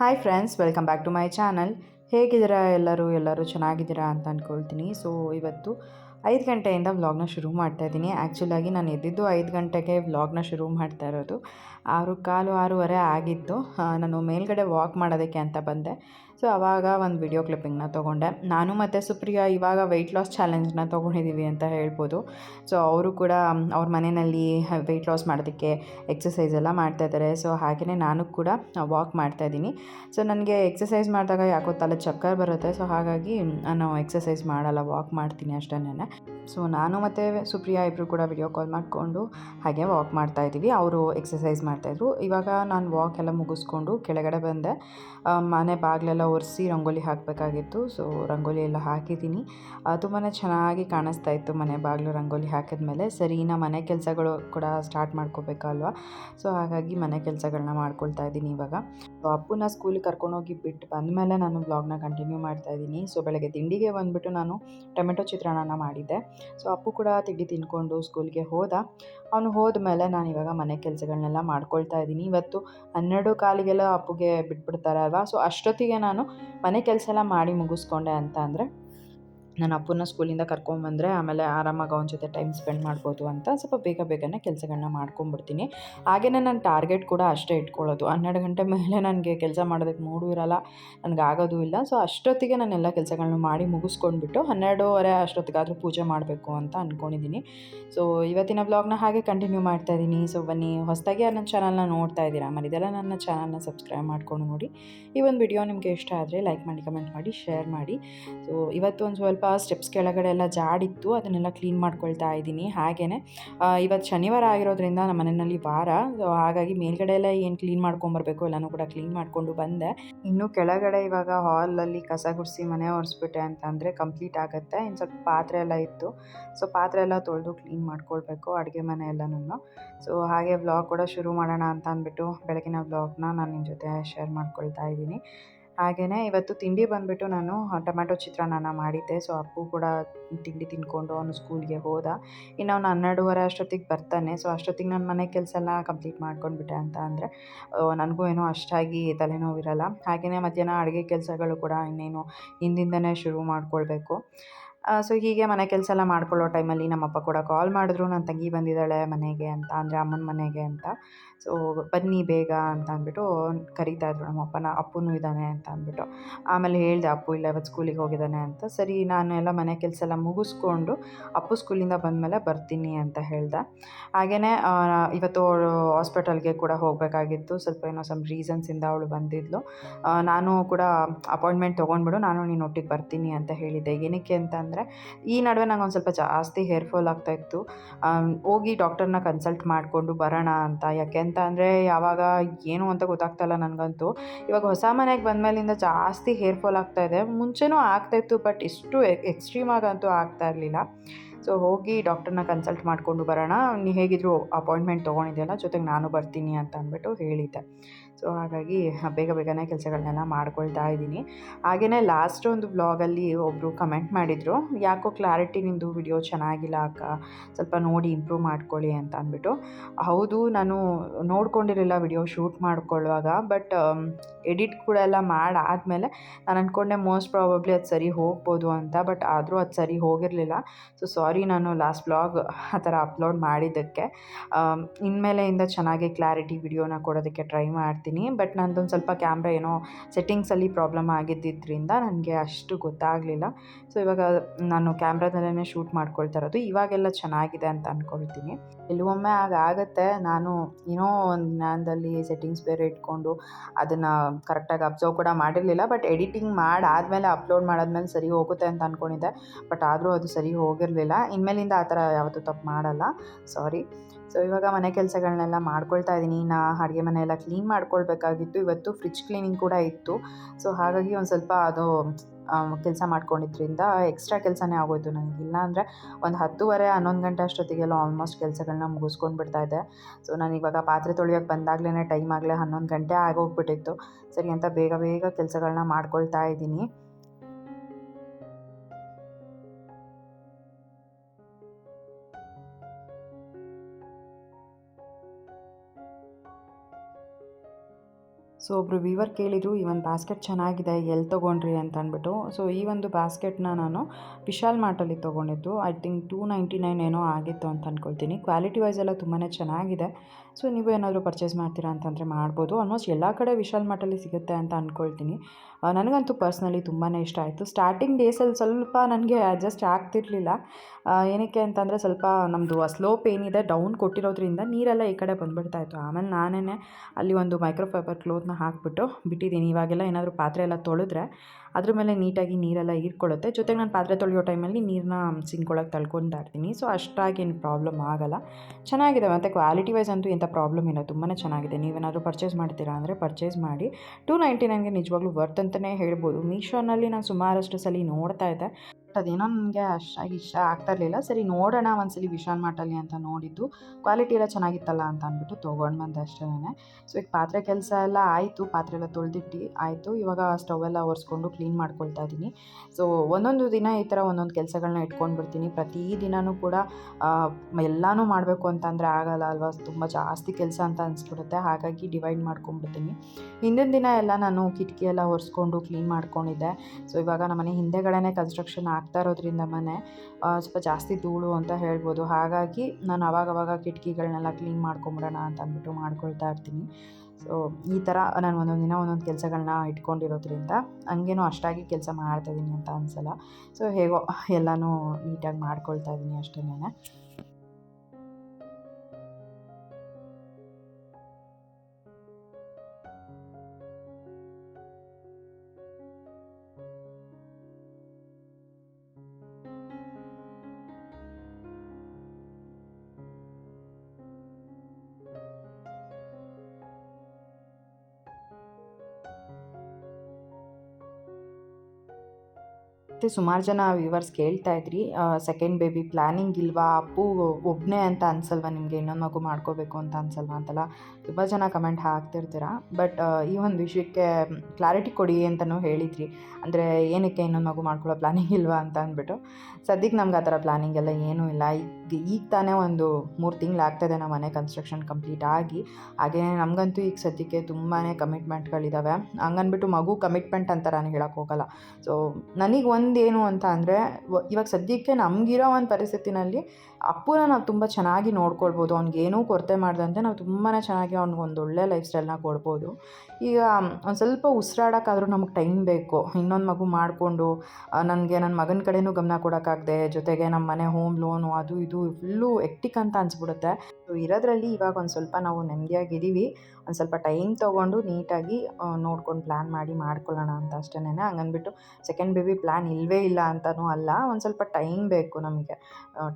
Hi friends welcome back to my channel ಹೇಗಿದ್ದೀರಾ ಎಲ್ಲರೂ? ಎಲ್ಲರೂ ಚೆನ್ನಾಗಿದ್ದೀರಾ ಅಂತ ಅಂದ್ಕೊಳ್ತೀನಿ ಸೊ ಇವತ್ತು ಐದು ಗಂಟೆಯಿಂದ ವ್ಲಾಗ್ನ ಶುರು ಮಾಡ್ತಾ ಇದ್ದೀನಿ. ಆ್ಯಕ್ಚುಲಾಗಿ ನಾನು ಎದ್ದಿದ್ದು ಐದು ಗಂಟೆಗೆ ವ್ಲಾಗ್ನ ಶುರು ಮಾಡ್ತಾ ಇರೋದು. ಆರು, ಕಾಲು ಆರೂವರೆ ಆಗಿತ್ತು. ನಾನು ಮೇಲ್ಗಡೆ ವಾಕ್ ಮಾಡೋದಕ್ಕೆ ಅಂತ ಬಂದೆ. ಸೊ ಆವಾಗ ಒಂದು ವಿಡಿಯೋ ಕ್ಲಿಪ್ಪಿಂಗ್ನ ತೊಗೊಂಡೆ. ನಾನು ಮತ್ತು ಸುಪ್ರಿಯಾ ಇವಾಗ ವೆಯ್ಟ್ ಲಾಸ್ ಚಾಲೆಂಜ್ನ ತೊಗೊಂಡಿದ್ದೀವಿ ಅಂತ ಹೇಳ್ಬೋದು. ಸೊ ಅವರು ಕೂಡ ಅವ್ರ ಮನೆಯಲ್ಲಿ ವೆಯ್ಟ್ ಲಾಸ್ ಮಾಡೋದಕ್ಕೆ ಎಕ್ಸಸೈಸ್ ಎಲ್ಲ ಮಾಡ್ತಾ ಇದ್ದಾರೆ ಸೊ ಹಾಗೆಯೇ ನಾನು ಕೂಡ ವಾಕ್ ಮಾಡ್ತಾಯಿದ್ದೀನಿ ಸೊ ನನಗೆ ಎಕ್ಸಸೈಸ್ ಮಾಡಿದಾಗ ಯಾಕೋ ತಲೆ ಚಕ್ಕರ್ ಬರುತ್ತೆ. ಸೊ ಹಾಗಾಗಿ ನಾನು ಎಕ್ಸಸೈಸ್ ಮಾಡಲ್ಲ ವಾಕ್ ಮಾಡ್ತೀನಿ ಅಷ್ಟೇ ಸೊ ನಾನು ಮತ್ತು ಸುಪ್ರಿಯಾ ಇಬ್ಬರು ಕೂಡ ವಿಡಿಯೋ ಕಾಲ್ ಮಾಡಿಕೊಂಡು ಹಾಗೆ ವಾಕ್ ಮಾಡ್ತಾ ಇದ್ದೀವಿ. ಅವರು ಎಕ್ಸಸೈಸ್ ಮಾಡ್ತಾಯಿದ್ರು ಇವಾಗ ನಾನು ವಾಕ್ ಎಲ್ಲ ಮುಗಿಸ್ಕೊಂಡು ಕೆಳಗಡೆ ಬಂದೆ. ಮನೆ ಬಾಗಿಲೆಲ್ಲ ಒರೆಸಿ ರಂಗೋಲಿ ಹಾಕಬೇಕಾಗಿತ್ತು. ಸೊ ರಂಗೋಲಿ ಎಲ್ಲ ಹಾಕಿದ್ದೀನಿ. ತುಂಬಾ ಚೆನ್ನಾಗಿ ಕಾಣಿಸ್ತಾ ಇತ್ತು ಮನೆ ಬಾಗಿಲು ರಂಗೋಲಿ ಹಾಕಿದ್ಮೇಲೆ ಸರಿ, ಇನ್ನು ಮನೆ ಕೆಲಸಗಳು ಕೂಡ ಸ್ಟಾರ್ಟ್ ಮಾಡ್ಕೋಬೇಕಲ್ವ? ಸೊ ಹಾಗಾಗಿ ಮನೆ ಕೆಲಸಗಳನ್ನ ಮಾಡ್ಕೊಳ್ತಾ ಇದ್ದೀನಿ ಇವಾಗ. ಅಪ್ಪನ ಸ್ಕೂಲಿಗೆ ಕರ್ಕೊಂಡೋಗಿ ಬಿಟ್ಟು ಬಂದಮೇಲೆ ನಾನು ಬ್ಲಾಗ್ನ ಕಂಟಿನ್ಯೂ ಮಾಡ್ತಾ ಇದ್ದೀನಿ. ಸೊ ಬೆಳಗ್ಗೆ ತಿಂಡಿಗೆ ಬಂದುಬಿಟ್ಟು ನಾನು ಟೊಮೆಟೊ ಚಿತ್ರಾನ್ನ ಮಾಡಿದ್ದೆ. ಸೊ ಅಪ್ಪು ಕೂಡ ತಿಂಡಿ ತಿನ್ಕೊಂಡು ಸ್ಕೂಲ್ಗೆ ಹೋದ. ಅವನು ಹೋದ್ಮೇಲೆ ನಾನು ಇವಾಗ ಮನೆ ಕೆಲಸಗಳನ್ನೆಲ್ಲ ಮಾಡ್ಕೊಳ್ತಾ ಇದ್ದೀನಿ. ಇವತ್ತು ಹನ್ನೆರಡು ಕಾಲಿಗೆಲ್ಲ ಅಪ್ಪುಗೆ ಬಿಟ್ಬಿಡ್ತಾರೆ ಅಲ್ವಾ ಸೊ ಅಷ್ಟೊತ್ತಿಗೆ ನಾನು ಮನೆ ಕೆಲಸ ಎಲ್ಲ ಮಾಡಿ ಮುಗಿಸ್ಕೊಂಡೆ ಅಂತ ಅಂದರೆ ನಾನು ಅಪ್ಪನ ಸ್ಕೂಲಿಂದ ಕರ್ಕೊಂಬಂದರೆ ಆಮೇಲೆ ಆರಾಮಾಗಿ ಅವನ ಜೊತೆ ಟೈಮ್ ಸ್ಪೆಂಡ್ ಮಾಡ್ಬೋದು ಅಂತ ಸ್ವಲ್ಪ ಬೇಗ ಬೇಗನೆ ಕೆಲಸಗಳನ್ನ ಮಾಡ್ಕೊಂಬಿಡ್ತೀನಿ. ಹಾಗೆಯೇ ನನ್ನ ಟಾರ್ಗೆಟ್ ಕೂಡ ಅಷ್ಟೇ ಇಟ್ಕೊಳ್ಳೋದು. ಹನ್ನೆರಡು ಗಂಟೆ ಮೇಲೆ ನನಗೆ ಕೆಲಸ ಮಾಡೋದಕ್ಕೆ ಮೂಡೂ ಇರಲ್ಲ, ನನಗೆ ಆಗೋದು ಇಲ್ಲ. ಸೊ ಅಷ್ಟೊತ್ತಿಗೆ ನಾನು ಎಲ್ಲ ಕೆಲಸಗಳನ್ನ ಮಾಡಿ ಮುಗಿಸ್ಕೊಂಡ್ಬಿಟ್ಟು ಹನ್ನೆರಡೂವರೆ ಅಷ್ಟೊತ್ತಿಗಾದರೂ ಪೂಜೆ ಮಾಡಬೇಕು ಅಂತ ಅಂದ್ಕೊಂಡಿದ್ದೀನಿ ಸೊ ಇವತ್ತಿನ ಬ್ಲಾಗ್ನ ಹಾಗೆ ಕಂಟಿನ್ಯೂ ಮಾಡ್ತಾ ಇದ್ದೀನಿ. ಸೊ ಬನ್ನಿ, ಹೊಸದಾಗಿ ನನ್ನ ಚಾನಲ್ನ ನೋಡ್ತಾ ಇದ್ದೀರಾ ಮರಿದೆಲ್ಲ ನನ್ನ ಚಾನಲ್ನ ಸಬ್ಸ್ಕ್ರೈಬ್ ಮಾಡ್ಕೊಂಡು ನೋಡಿ. ಈ ಒಂದು ವಿಡಿಯೋ ನಿಮಗೆ ಇಷ್ಟ ಆದರೆ ಲೈಕ್ ಮಾಡಿ ಕಮೆಂಟ್ ಮಾಡಿ ಶೇರ್ ಮಾಡಿ. ಸೊ ಇವತ್ತು ಒಂದು ಸ್ವಲ್ಪ ಸ್ಟೆಪ್ಸ್ ಕೆಳಗಡೆ ಎಲ್ಲ ಜಾಡಿತ್ತು, ಅದನ್ನೆಲ್ಲ ಕ್ಲೀನ್ ಮಾಡ್ಕೊಳ್ತಾ ಇದ್ದೀನಿ. ಹಾಗೇ ಇವತ್ತು ಶನಿವಾರ ಆಗಿರೋದ್ರಿಂದ ನಮ್ಮ ಮನೆಯಲ್ಲಿ ವಾರ. ಹಾಗಾಗಿ ಮೇಲ್ಗಡೆ ಎಲ್ಲ ಏನು ಕ್ಲೀನ್ ಮಾಡ್ಕೊಂಬರ್ಬೇಕು ಎಲ್ಲನೂ ಕೂಡ ಕ್ಲೀನ್ ಮಾಡಿಕೊಂಡು ಬಂದೆ. ಇನ್ನು ಕೆಳಗಡೆ ಇವಾಗ ಹಾಲಲ್ಲಿ ಕಸ ಗುಡಿಸಿ ಮನೆ ಒರೆಸ್ಬಿಟ್ಟೆ ಅಂತಂದರೆ ಕಂಪ್ಲೀಟ್ ಆಗುತ್ತೆ. ಇನ್ನು ಸ್ವಲ್ಪ ಪಾತ್ರೆ ಎಲ್ಲ ಇತ್ತು. ಸೊ ಪಾತ್ರೆ ಎಲ್ಲ ತೊಳೆದು ಕ್ಲೀನ್ ಮಾಡ್ಕೊಳ್ಬೇಕು ಅಡುಗೆ ಮನೆ ಎಲ್ಲನೂ ಸೊ ಹಾಗೆ ವ್ಲಾಗ್ ಕೂಡ ಶುರು ಮಾಡೋಣ ಅಂತ ಅಂದ್ಬಿಟ್ಟು ಬೆಳಗಿನ ವ್ಲಾಗ್ನ ನಾನು ನಿಮ್ಮ ಜೊತೆ ಶೇರ್ ಮಾಡ್ಕೊಳ್ತಾ ಇದ್ದೀನಿ. ಹಾಗೆಯೇ ಇವತ್ತು ತಿಂಡಿ ಬಂದುಬಿಟ್ಟು ನಾನು ಟೊಮ್ಯಾಟೊ ಚಿತ್ರಾನ್ನ ಮಾಡಿದ್ದೆ. ಸೊ, ಅಪ್ಪು ಕೂಡ ತಿಂಡಿ ತಿಂದ್ಕೊಂಡು ಅವನು ಸ್ಕೂಲ್ಗೆ ಹೋದ. ಇನ್ನು ಅವನು ಹನ್ನೆರಡುವರೆ ಅಷ್ಟೊತ್ತಿಗೆ ಬರ್ತಾನೆ. ಸೊ, ಅಷ್ಟೊತ್ತಿಗೆ ನನ್ನ ಮನೆ ಕೆಲಸ ಎಲ್ಲ ಕಂಪ್ಲೀಟ್ ಮಾಡ್ಕೊಂಡ್ಬಿಟ್ಟೆ ಅಂತ ಅಂದರೆ ನನಗೂ ಏನೋ ಅಷ್ಟಾಗಿ ತಲೆನೋವಿರಲ್ಲ. ಹಾಗೆಯೇ ಮಧ್ಯಾಹ್ನ ಅಡುಗೆ ಕೆಲಸಗಳು ಕೂಡ ಇನ್ನೇನು ಹಿಂದಿಂದನೇ ಶುರು ಮಾಡ್ಕೊಳ್ಬೇಕು. ಸೊ, ಹೀಗೆ ಮನೆ ಕೆಲಸ ಎಲ್ಲ ಮಾಡ್ಕೊಳ್ಳೋ ಟೈಮಲ್ಲಿ ನಮ್ಮಪ್ಪ ಕೂಡ ಕಾಲ್ ಮಾಡಿದ್ರು. ನನ್ನ ತಂಗಿ ಬಂದಿದ್ದಾಳೆ ಮನೆಗೆ ಅಂತ ಅಂದರೆ ಅಮ್ಮನ ಮನೆಗೆ ಅಂತ. ಸೊ ಬನ್ನಿ ಬೇಗ ಅಂತ ಅಂದ್ಬಿಟ್ಟು ಕರೀತಾ ಇದ್ರು ನಮ್ಮಪ್ಪನ ಅಪ್ಪನೂ. ಇದ್ದಾನೆ ಅಂತ ಅಂದ್ಬಿಟ್ಟು. ಆಮೇಲೆ ಹೇಳಿದೆ, ಅಪ್ಪು ಇಲ್ಲ, ಇವತ್ತು ಸ್ಕೂಲಿಗೆ ಹೋಗಿದ್ದಾನೆ ಅಂತ. ಸರಿ, ನಾನು ಎಲ್ಲ ಮನೆ ಕೆಲಸ ಎಲ್ಲ ಮುಗಿಸ್ಕೊಂಡು ಅಪ್ಪು ಸ್ಕೂಲಿಂದ ಬಂದಮೇಲೆ ಬರ್ತೀನಿ ಅಂತ ಹೇಳ್ದೆ. ಹಾಗೆಯೇ ಇವತ್ತು ಅವಳು ಹಾಸ್ಪಿಟಲ್ಗೆ ಕೂಡ ಹೋಗಬೇಕಾಗಿತ್ತು. ಸ್ವಲ್ಪ ಏನೋ ಸಮ್ ರೀಸನ್ಸಿಂದ ಅವಳು ಬಂದಿದ್ಲು. ನಾನು ಕೂಡ ಅಪಾಯಿಂಟ್ಮೆಂಟ್ ತೊಗೊಂಡ್ಬಿಡು, ನಾನು ನೀನು ಒಟ್ಟಿಗೆ ಬರ್ತೀನಿ ಅಂತ ಹೇಳಿದ್ದೆ. ಏನಕ್ಕೆ ಅಂತಂದರೆ ಈ ನಡುವೆ ನಂಗೆ ಒಂದು ಸ್ವಲ್ಪ ಜಾಸ್ತಿ ಹೇರ್ ಫಾಲ್ ಆಗ್ತಾಯಿತ್ತು ಹೋಗಿ ಡಾಕ್ಟರ್ನ ಕನ್ಸಲ್ಟ್ ಮಾಡಿಕೊಂಡು ಬರೋಣ ಅಂತ. ಯಾಕೆ ಅಂತ ಅಂದರೆ ಯಾವಾಗ ಏನು ಅಂತ ಗೊತ್ತಾಗ್ತಾಯಿಲ್ಲ ನನಗಂತೂ. ಇವಾಗ ಹೊಸ ಮನೆಗೆ ಬಂದಮೇಲಿಂದ ಜಾಸ್ತಿ ಹೇರ್ ಫಾಲ್ ಆಗ್ತಾ ಇದೆ. ಮುಂಚೆನೂ ಆಗ್ತಾಯಿತ್ತು ಬಟ್ ಇಷ್ಟು ಎಕ್ಸ್ಟ್ರೀಮ್ ಆಗಂತೂ ಆಗ್ತಾ ಇರಲಿಲ್ಲ. ಸೊ ಹೋಗಿ ಡಾಕ್ಟರ್ನ ಕನ್ಸಲ್ಟ್ ಮಾಡಿಕೊಂಡು ಬರೋಣ. ನೀ ಹೇಗಿದ್ರು ಅಪಾಯಿಂಟ್ಮೆಂಟ್ ತೊಗೊಂಡಿದ್ದೆಲ್ಲ ಜೊತೆಗೆ ನಾನು ಬರ್ತೀನಿ ಅಂತ ಅಂದ್ಬಿಟ್ಟು ಹೇಳಿದ್ದೆ. ಸೊ ಹಾಗಾಗಿ ಬೇಗ ಬೇಗನೆ ಕೆಲಸಗಳನ್ನೆಲ್ಲ ಮಾಡ್ಕೊಳ್ತಾ ಇದ್ದೀನಿ. ಹಾಗೆಯೇ ಲಾಸ್ಟ್ ಒಂದು ವ್ಲಾಗಲ್ಲಿ ಒಬ್ಬರು ಕಮೆಂಟ್ ಮಾಡಿದರು ಯಾಕೋ ಕ್ಲಾರಿಟಿ ನಿಮ್ಮದು ವಿಡಿಯೋ ಚೆನ್ನಾಗಿಲ್ಲ ಅಕ್ಕ ಸ್ವಲ್ಪ ನೋಡಿ ಇಂಪ್ರೂವ್ ಮಾಡ್ಕೊಳ್ಳಿ ಅಂತ ಅಂದ್ಬಿಟ್ಟು. ಹೌದು ನಾನು ನೋಡ್ಕೊಂಡಿರಲಿಲ್ಲ ವಿಡಿಯೋ ಶೂಟ್ ಮಾಡ್ಕೊಳ್ಳುವಾಗ ಬಟ್ ಎಡಿಟ್ ಕೂಡ ಎಲ್ಲ ಮಾಡಾದಮೇಲೆ ನಾನು ಅಂದ್ಕೊಂಡೆ ಮೋಸ್ಟ್ ಪ್ರಾಬಬ್ಲಿ ಅದು ಸರಿ ಹೋಗ್ಬೋದು ಅಂತ ಬಟ್ ಆದರೂ ಅದು ಸರಿ ಹೋಗಿರಲಿಲ್ಲ. ಸೊ ಸಾರಿ ನಾನು ಲಾಸ್ಟ್ ಬ್ಲಾಗ್ ಆ ಥರ ಅಪ್ಲೋಡ್ ಮಾಡಿದ್ದಕ್ಕೆ. ಆಮ್, ಇನ್ಮೇಲೆಯಿಂದ ಚೆನ್ನಾಗಿ ಕ್ಲಾರಿಟಿ ವಿಡಿಯೋನ ಕೊಡೋದಕ್ಕೆ ಟ್ರೈ ಮಾಡ್ತೀನಿ. ಬಟ್ ನಂದೊಂದು ಸ್ವಲ್ಪ ಕ್ಯಾಮ್ರಾ ಏನೋ ಸೆಟ್ಟಿಂಗ್ಸಲ್ಲಿ ಪ್ರಾಬ್ಲಮ್ ಆಗಿದ್ದಿದ್ದರಿಂದ ನನಗೆ ಅಷ್ಟು ಗೊತ್ತಾಗಲಿಲ್ಲ. ಸೊ, ಇವಾಗ ನಾನು ಕ್ಯಾಮ್ರಾದಲ್ಲೇ ಶೂಟ್ ಮಾಡ್ಕೊಳ್ತಾ ಇರೋದು. ಇವಾಗೆಲ್ಲ ಚೆನ್ನಾಗಿದೆ ಅಂತ ಅಂದ್ಕೊಳ್ತೀನಿ ಕೆಲವೊಮ್ಮೆ ಆಗುತ್ತೆ. ನಾನು ಏನೋ ಒಂದು ಜ್ಞಾನದಲ್ಲಿ ಸೆಟ್ಟಿಂಗ್ಸ್ ಬೇರೆ ಇಟ್ಕೊಂಡು ಅದನ್ನು ಕರೆಕ್ಟಾಗಿ ಅಬ್ಸರ್ವ್ ಕೂಡ ಮಾಡಿರಲಿಲ್ಲ. ಬಟ್ ಎಡಿಟಿಂಗ್ ಮಾಡಾದಮೇಲೆ, ಅಪ್ಲೋಡ್ ಮಾಡಾದ್ಮೇಲೆ ಸರಿ ಹೋಗುತ್ತೆ ಅಂತ ಅಂದ್ಕೊಂಡಿದ್ದೆ ಬಟ್ ಆದರೂ ಅದು ಸರಿ ಹೋಗಿರಲಿಲ್ಲ. ಇನ್ಮೇಲಿಂದ ಆ ಥರ ಯಾವತ್ತೂ ತಪ್ಪು ಮಾಡಲ್ಲ. ಸಾರಿ. ಸೊ ಇವಾಗ ಮನೆ ಕೆಲಸಗಳನ್ನೆಲ್ಲ ಮಾಡ್ಕೊಳ್ತಾ ಇದ್ದೀನಿ. ನಾ ಅಡುಗೆ ಮನೆ ಎಲ್ಲ ಕ್ಲೀನ್ ಮಾಡ್ಕೊಳ್ಬೇಕಾಗಿತ್ತು. ಇವತ್ತು ಫ್ರಿಜ್ ಕ್ಲೀನಿಂಗ್ ಕೂಡ ಇತ್ತು. ಸೊ ಹಾಗಾಗಿ ಒಂದು ಸ್ವಲ್ಪ ಅದು ಕೆಲಸ ಮಾಡ್ಕೊಂಡಿದ್ರಿಂದ ಎಕ್ಸ್ಟ್ರಾ ಕೆಲಸನೇ ಆಗೋಯ್ತು ನನಗೆ. ಇಲ್ಲ ಅಂದರೆ ಒಂದು ಹತ್ತುವರೆ, ಹನ್ನೊಂದು ಗಂಟೆ ಅಷ್ಟೊತ್ತಿಗೆಲ್ಲ ಆಲ್ಮೋಸ್ಟ್ ಕೆಲಸಗಳನ್ನ ಮುಗಿಸ್ಕೊಂಡು ಬಿಡ್ತಾ ಇದ್ದೆ. ಸೊ ನಾನು ಇವಾಗ ಪಾತ್ರೆ ತೊಳೆಯೋಕ್ಕೆ ಬಂದಾಗಲೇ ಟೈಮ್ ಆಗಲೇ ಹನ್ನೊಂದು ಗಂಟೆ ಆಗೋಗ್ಬಿಟ್ಟಿತ್ತು. ಸರಿ ಅಂತ ಬೇಗ ಬೇಗ ಕೆಲಸಗಳನ್ನ ಮಾಡ್ಕೊಳ್ತಾ ಇದ್ದೀನಿ. ಸೊ ಒಬ್ಬರು ವೀವರ್ ಕೇಳಿದರು, ಈ ಒಂದು ಬಾಸ್ಕೆಟ್ ಚೆನ್ನಾಗಿದೆ ಎಲ್ಲಿ ತೊಗೊಂಡ್ರಿ? ಅಂತ ಅಂದ್ಬಿಟ್ಟು. ಸೊ ಈ ಒಂದು ಬಾಸ್ಕೆಟ್ನ ನಾನು ವಿಶಾಲ್ ಮಾರ್ಟಲ್ಲಿ ತೊಗೊಂಡಿದ್ದು. I think two ninety nine ಏನೋ ಆಗಿತ್ತು ಅಂತ ಅಂದ್ಕೊಳ್ತೀನಿ ಕ್ವಾಲಿಟಿ ವೈಸ್ ಎಲ್ಲ ತುಂಬಾ ಚೆನ್ನಾಗಿದೆ. ಸೊ ನೀವು ಏನಾದರೂ ಪರ್ಚೇಸ್ ಮಾಡ್ತೀರಾ ಅಂತಂದರೆ ಮಾಡ್ಬೋದು. ಆಲ್ಮೋಸ್ಟ್ ಎಲ್ಲ ಕಡೆ ವಿಶಾಲ್ ಮಾರ್ಟಲ್ಲಿ ಸಿಗುತ್ತೆ ಅಂತ ಅಂದ್ಕೊಳ್ತೀನಿ ನನಗಂತೂ ಪರ್ಸ್ನಲಿ ತುಂಬಾ ಇಷ್ಟ ಆಯಿತು. ಸ್ಟಾರ್ಟಿಂಗ್ ಡೇಸಲ್ಲಿ ಸ್ವಲ್ಪ ನನಗೆ ಅಡ್ಜಸ್ಟ್ ಆಗ್ತಿರ್ಲಿಲ್ಲ. ಏನಕ್ಕೆ ಅಂತಂದರೆ ಸ್ವಲ್ಪ ನಮ್ಮದು ಸ್ಲೋಪ್ ಏನಿದೆ ಡೌನ್ ಕೊಟ್ಟಿರೋದ್ರಿಂದ ನೀರೆಲ್ಲ ಈ ಕಡೆ ಬಂದುಬಿಡ್ತಾ ಇತ್ತು. ಆಮೇಲೆ ನಾನೇ ಅಲ್ಲಿ ಒಂದು ಮೈಕ್ರೋಫೈಬರ್ ಕ್ಲೋತ್ನ ಹಾಕ್ಬಿಟ್ಟು ಬಿಟ್ಟಿದ್ದೀನಿ. ಇವಾಗೆಲ್ಲ ಏನಾದರೂ ಪಾತ್ರೆ ಎಲ್ಲ ತೊಳೆದ್ರೆ ಅದ್ರ ಮೇಲೆ ನೀಟಾಗಿ ನೀರೆಲ್ಲ ಹೀರ್ಕೊಳ್ಳುತ್ತೆ. ಜೊತೆಗೆ ನಾನು ಪಾತ್ರೆ ತೊಳೆಯೋ ಟೈಮಲ್ಲಿ ನೀರನ್ನ ಸಿಂಕೊಳಕ್ಕೆ ತಳ್ಕೊತಾ ಇರ್ತೀನಿ. ಸೊ ಅಷ್ಟಾಗಿ ಏನು ಪ್ರಾಬ್ಲಮ್ ಆಗಲ್ಲ. ಚೆನ್ನಾಗಿದೆ. ಮತ್ತು ಕ್ವಾಲಿಟಿ ವೈಸ್ ಅಂತೂ ಎಂಥ ಪ್ರಾಬ್ಲಮ್ ಇಲ್ಲ. ತುಂಬಾ ಚೆನ್ನಾಗಿದೆ. ನೀವೇನಾದರೂ ಪರ್ಚೇಸ್ ಮಾಡ್ತೀರಾ ಅಂದರೆ ಪರ್ಚೇಸ್ ಮಾಡಿ. ಟೂ ನೈಂಟಿ ನೈನ್ಗೆ ನಿಜವಾಗ್ಲೂ ವರ್ತ್ ಅಂತಲೇ ಹೇಳ್ಬೋದು. ಮೀಶೋನಲ್ಲಿ ನಾನು ಸುಮಾರಷ್ಟು ಸಲ ನೋಡ್ತಾ ಇದ್ದೆ. ಅದೇನೋ ನನಗೆ ಅಷ್ಟಾಗಿ ಇಷ್ಟ ಆಗ್ತಾ ಇರಲಿಲ್ಲ. ಸರಿ, ನೋಡೋಣ ಒಂದ್ಸಲಿ ವಿಶಾಲ್ ಮಾರ್ಟಲ್ಲಿ ಅಂತ ನೋಡಿದ್ದು. ಕ್ವಾಲಿಟಿ ಎಲ್ಲ ಚೆನ್ನಾಗಿತ್ತಲ್ಲ ಅಂತ ಅಂದ್ಬಿಟ್ಟು ತೊಗೊಂಡು ಬಂದೆ ಅಷ್ಟೇ ಸೊ ಈಗ ಪಾತ್ರೆ ಕೆಲಸ ಎಲ್ಲ ಆಯಿತು. ಪಾತ್ರೆ ಎಲ್ಲ ತೊಳೆದಿಟ್ಟು ಆಯಿತು. ಇವಾಗ ಸ್ಟವ್ ಎಲ್ಲ ಒರೆಸ್ಕೊಂಡು ಕ್ಲೀನ್ ಮಾಡ್ಕೊಳ್ತಾ ಇದ್ದೀನಿ ಸೊ ಒಂದೊಂದು ದಿನ ಈ ಥರ ಒಂದೊಂದು ಕೆಲಸಗಳನ್ನ ಇಟ್ಕೊಂಡು ಬಿಡ್ತೀನಿ. ಪ್ರತಿ ದಿನವೂ ಕೂಡ ಎಲ್ಲನೂ ಮಾಡಬೇಕು ಅಂತಂದರೆ ಆಗಲ್ಲ ಅಲ್ವಾ? ತುಂಬ ಜಾಸ್ತಿ ಕೆಲಸ ಅಂತ ಅನಿಸ್ಬಿಡುತ್ತೆ. ಹಾಗಾಗಿ ಡಿವೈಡ್ ಮಾಡ್ಕೊಂಡ್ಬಿಡ್ತೀನಿ ಹಿಂದಿನ ದಿನ ಎಲ್ಲ ನಾನು ಕಿಟಕಿ ಎಲ್ಲ ಒರೆಸ್ಕೊಂಡು ಕ್ಲೀನ್ ಮಾಡ್ಕೊಂಡಿದ್ದೆ. ಸೊ ಇವಾಗ ನಮ್ಮನೆ ಹಿಂದೆಗಡೆನೇ ಕನ್ಸ್ಟ್ರಕ್ಷನ್ ಆಗ್ತಾ ಇರೋದ್ರಿಂದ ಮನೆ ಸ್ವಲ್ಪ ಜಾಸ್ತಿ ಧೂಳು ಅಂತ ಹೇಳ್ಬೋದು. ಹಾಗಾಗಿ ನಾನು ಅವಾಗವಾಗ ಕಿಟಕಿಗಳನ್ನೆಲ್ಲ ಕ್ಲೀನ್ ಮಾಡ್ಕೊಂಬಿಡೋಣ ಅಂತ ಅಂದ್ಬಿಟ್ಟು ಮಾಡ್ಕೊಳ್ತಾ ಇರ್ತೀನಿ. ಸೊ, ಈ ಥರ ನಾನು ಒಂದೊಂದು ದಿನ ಒಂದೊಂದು ಕೆಲಸಗಳನ್ನ ಇಟ್ಕೊಂಡಿರೋದ್ರಿಂದ ಹಂಗೇನು ಅಷ್ಟಾಗಿ ಕೆಲಸ ಮಾಡ್ತಾಯಿದ್ದೀನಿ ಅಂತ ಅನಿಸಲ್ಲ. ಸೊ, ಹೇಗೋ ಎಲ್ಲನೂ ನೀಟಾಗಿ ಮಾಡ್ಕೊಳ್ತಾ ಇದ್ದೀನಿ ಅಷ್ಟೇನೆ. ಮತ್ತು ಸುಮಾರು ಜನ ವ್ಯೂವರ್ಸ್ ಕೇಳ್ತಾ ಇದ್ರಿ ಸೆಕೆಂಡ್ ಬೇಬಿ ಪ್ಲ್ಯಾನಿಂಗ್ ಇಲ್ವಾ, ಅಪ್ಪು ಒಬ್ಬನೇ ಅಂತ ಅನ್ಸಲ್ವಾ ನಿಮಗೆ, ಇನ್ನೊಂದು ಮಗು ಮಾಡ್ಕೋಬೇಕು ಅಂತ ಅನ್ಸಲ್ವ ಅಂತಲ್ಲ, ತುಂಬ ಜನ ಕಮೆಂಟ್ ಹಾಕ್ತಿರ್ತೀರ. ಬಟ್ ಈ ಒಂದು ವಿಷಯಕ್ಕೆ ಕ್ಲಾರಿಟಿ ಕೊಡಿ ಅಂತಲೂ ಹೇಳಿದ್ರಿ. ಅಂದರೆ ಏನಕ್ಕೆ ಇನ್ನೊಂದು ಮಗು ಮಾಡ್ಕೊಳ್ಳೋ ಪ್ಲಾನಿಂಗ್ ಇಲ್ವಾ ಅಂತ ಅಂದ್ಬಿಟ್ಟು. ಸದ್ಯಕ್ಕೆ ನಮ್ಗೆ ಆ ಥರ ಪ್ಲಾನಿಂಗ್ ಎಲ್ಲ ಏನೂ ಇಲ್ಲ. ಈಗ ತಾನೇ ಒಂದು ಮೂರು ತಿಂಗಳು ಆಗ್ತಾಯಿದೆ ನಮ್ಮ ಮನೆ ಕನ್ಸ್ಟ್ರಕ್ಷನ್ ಕಂಪ್ಲೀಟ್ ಆಗಿ. ಹಾಗೇ ನಮಗಂತೂ ಈಗ ಸದ್ಯಕ್ಕೆ ತುಂಬಾ ಕಮಿಟ್ಮೆಂಟ್ಗಳಿದ್ದಾವೆ ಹಂಗನ್ಬಿಟ್ಟು ಮಗು ಕಮಿಟ್ಮೆಂಟ್ ಅಂತ ನಾನು ಹೇಳೋಕ್ಕೆ ಹೋಗಲ್ಲ. ಸೊ ನನಗೆ ಒಂದೇನು ಅಂತ ಅಂದರೆ ಇವಾಗ ಸದ್ಯಕ್ಕೆ ನಮಗಿರೋ ಒಂದು ಪರಿಸ್ಥಿತಿನಲ್ಲಿ ಅಪ್ಪುನ ನಾವು ತುಂಬ ಚೆನ್ನಾಗಿ ನೋಡ್ಕೊಳ್ಬೋದು. ಅವ್ನಿಗೇನೂ ಕೊರತೆ ಮಾಡ್ದಂತೆ ನಾವು ತುಂಬಾ ಚೆನ್ನಾಗಿ ಅವ್ನಿಗೆ ಒಂದು ಒಳ್ಳೆ ಲೈಫ್ ಸ್ಟೈಲ್ನ ಕೊಡ್ಬೋದು. ಈಗ ಒಂದು ಸ್ವಲ್ಪ ಉಸಿರಾಡೋಕ್ಕಾದ್ರೂ ನಮಗೆ ಟೈಮ್ ಬೇಕು. ಇನ್ನೊಂದು ಮಗು ಮಾಡಿಕೊಂಡು ನನಗೆ ನನ್ನ ಮಗನ ಕಡೆನೂ ಗಮನ ಕೊಡೋಕ್ಕಾಗದೆ, ಜೊತೆಗೆ ನಮ್ಮ ಮನೆ ಹೋಮ್ ಲೋನು ಅದು ಇದು ಫುಲ್ಲು ಎಕ್ಟಿಕ್ ಅಂತ ಅನಿಸ್ಬಿಡುತ್ತೆ. ಇರೋದ್ರಲ್ಲಿ ಇವಾಗ ಒಂದು ಸ್ವಲ್ಪ ನಾವು ನೆಮ್ಮದಿಯಾಗಿದ್ದೀವಿ ಒಂದು ಸ್ವಲ್ಪ ಟೈಮ್ ತೊಗೊಂಡು ನೀಟಾಗಿ ನೋಡ್ಕೊಂಡು ಪ್ಲ್ಯಾನ್ ಮಾಡಿ ಮಾಡ್ಕೊಳ್ಳೋಣ ಅಂತ ಅಷ್ಟೇ ಹಂಗನ್ಬಿಟ್ಟು ಸೆಕೆಂಡ್ ಬೇಬಿ ಪ್ಲ್ಯಾನ್ ಇಲ್ಲವೇ ಇಲ್ಲ ಅಂತಲೂ ಅಲ್ಲ, ಒಂದು ಸ್ವಲ್ಪ ಟೈಮ್ ಬೇಕು ನಮಗೆ.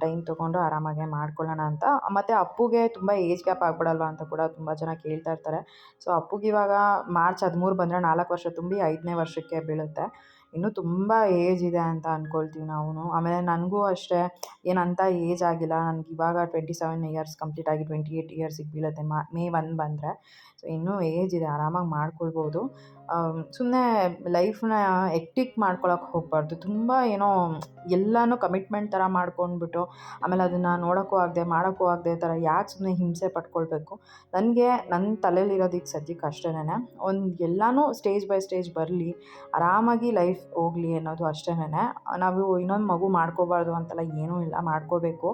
ಟೈಮ್ ತೊಗೊಂಡು ಆರಾಮಾಗೆ ಮಾಡ್ಕೊಳ್ಳೋಣ ಅಂತ. ಮತ್ತು ಅಪ್ಪುಗೆ ತುಂಬ ಏಜ್ ಗ್ಯಾಪ್ ಆಗ್ಬಿಡಲ್ವಾ ಅಂತ ಕೂಡ ತುಂಬ ಜನ ಕೇಳ್ತಾ ಇರ್ತಾರೆ. ಸೊ ಅಪ್ಪುಗೆ ಇವಾಗ ಮಾರ್ಚ್ ಹದಿಮೂರು ಬಂದರೆ ನಾಲ್ಕು ವರ್ಷ ತುಂಬಿ ಐದನೇ ವರ್ಷಕ್ಕೆ ಬೀಳುತ್ತೆ. ಇನ್ನೂ ತುಂಬ ಏಜ್ ಇದೆ ಅಂತ ಅಂದ್ಕೊಳ್ತೀವಿ ನಾವು ಆಮೇಲೆ ನನಗೂ ಅಷ್ಟೇ, ಏನಂತ ಏಜ್ ಆಗಿಲ್ಲ. ನನಗೆ ಇವಾಗ ಟ್ವೆಂಟಿ ಸೆವೆನ್ ಇಯರ್ಸ್ ಕಂಪ್ಲೀಟ್ ಆಗಿ ಟ್ವೆಂಟಿ ಏಯ್ಟ್ ಇಯರ್ಸಿಗೆ ಬೀಳುತ್ತೆ. ಮಾ, ಮೇ ಒನ್ ಬಂದರೆ. ಸೊ ಇನ್ನೂ ಏಜ್ ಇದೆ, ಆರಾಮಾಗಿ ಮಾಡ್ಕೊಳ್ಬೋದು. ಸುಮ್ಮನೆ ಲೈಫ್ನ ಎಕ್ಟಿಕ್ ಮಾಡ್ಕೊಳಕ್ಕೆ ಹೋಗಬಾರ್ದು. ತುಂಬ ಏನೋ ಎಲ್ಲನೂ ಕಮಿಟ್ಮೆಂಟ್ ಥರ ಮಾಡ್ಕೊಂಡ್ಬಿಟ್ಟು, ಆಮೇಲೆ ಅದನ್ನು ನೋಡೋಕ್ಕೂ ಆಗದೆ, ಮಾಡೋಕ್ಕೂ ಆಗದೆ ಥರ ಯಾಕೆ ಸುಮ್ಮನೆ ಹಿಂಸೆ ಪಟ್ಕೊಳ್ಬೇಕು? ನನಗೆ ನನ್ನ ತಲೆಯಲ್ಲಿರೋದು ಸದ್ಯಕ್ಕೆ ಅಷ್ಟೇ ಒಂದು ಎಲ್ಲನೂ ಸ್ಟೇಜ್ ಬೈ ಸ್ಟೇಜ್ ಬರಲಿ, ಆರಾಮಾಗಿ ಲೈಫ್ ಹೋಗಲಿ ಅನ್ನೋದು ಅಷ್ಟೇನೇ ನಾವು ಇನ್ನೊಂದು ಮಗು ಮಾಡ್ಕೋಬಾರ್ದು ಅಂತೆಲ್ಲ ಏನೂ ಇಲ್ಲ, ಮಾಡ್ಕೋಬೇಕು.